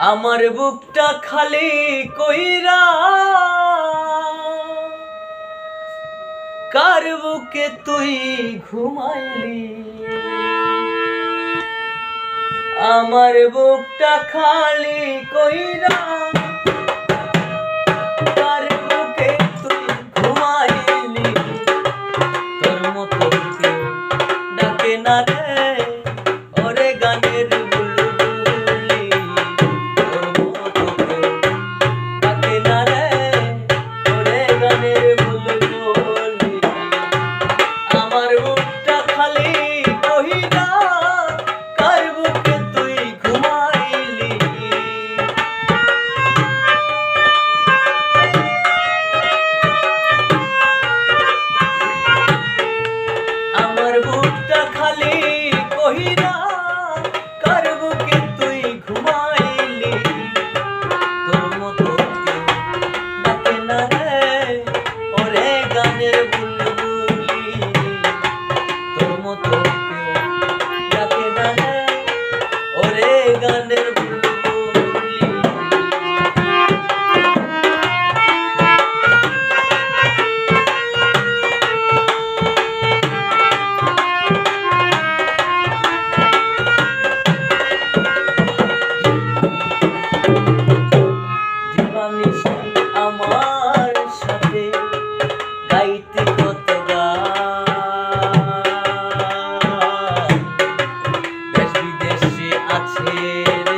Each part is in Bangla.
আমার বুকটা খালি কইরা, কার বুকে তুই ঘুমাইলি? আমার বুকটা খালি কইরা, কার বুকে তুই ঘুমাইলি? তোর মতো ডাকে না রে, ওরে গানের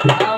Um,